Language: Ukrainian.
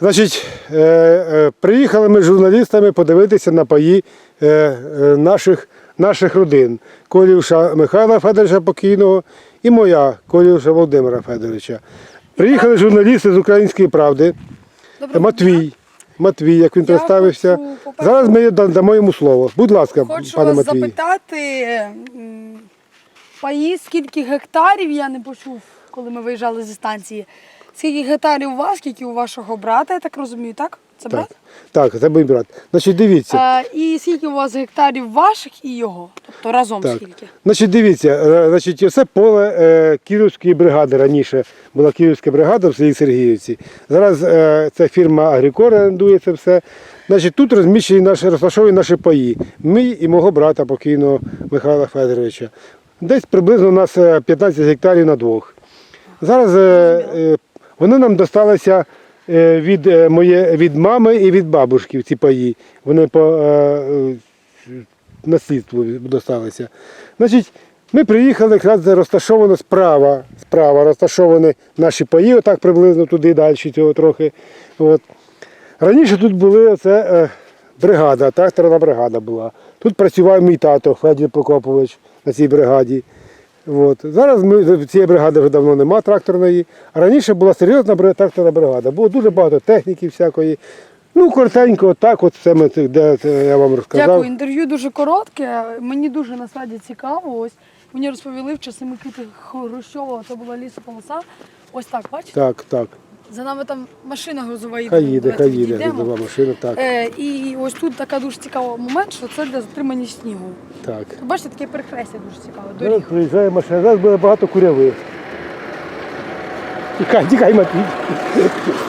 Значить, е, е, приїхали ми з журналістами подивитися на паї е, е, наших, наших родин. Колівша Михайла Федоровича покійного і моя Колівша Володимира Федоровича. Приїхали журналісти з Української правди. Доброго Матвій. Матвій, як він Я представився. хочу, Зараз ми дамо йому слово. Будь ласка, Хочу пане вас Матвій. запитати, паї, скільки гектарів я не почув, коли ми виїжджали зі станції. Скільки гектарів у вас, скільки у вашого брата, я так розумію, так? Це брат? Так, так, це мій брат. Значить, дивіться. Е, і скільки у вас гектарів ваших і його? Тобто разом Так. скільки? Значить, дивіться, е, значить, це поле е, Київської бригади. Раніше була Київська бригада в селі Сергіївці. Зараз е, ця фірма Агрікор орендує це все. Значить, тут розміщені наші розташовані наші паї. Мій і мого брата покійного Михайла Федоровича. Десь приблизно у нас е, 15 гектарів на двох. Зараз е, е, вони нам досталися е, від, е, моє, від мами і від бабушки ці паї. Вони по е, е, наслідству досталися. Значить, ми приїхали, якраз розташовано справа, справа розташовані наші паї, отак приблизно туди далі цього трохи. От. Раніше тут були оце, е, бригада, тракторна бригада була. Тут працював мій тато Федір Прокопович на цій бригаді. От. Зараз ми, цієї бригади вже давно немає тракторної. А раніше була серйозна тракторна бригада. Було дуже багато техніки всякої. Ну, коротенько, так, от все ми це- де я вам розказав. Дякую, інтерв'ю дуже коротке. Мені дуже насправді цікаво. Ось мені розповіли в часи Микити Хрущова, це була лісополоса. Ось так, бачите? Так, так. За нами там машина грузова їде. Хай їде, Давайте хай їде грузова машина, так. Е, і ось тут така дуже цікава момент, що це для затримання снігу. так. Бачите, таке перехрестя дуже цікаве. Зараз Доріг. приїжджає машина, зараз буде багато курявих. Тікай, тікай, Матвій.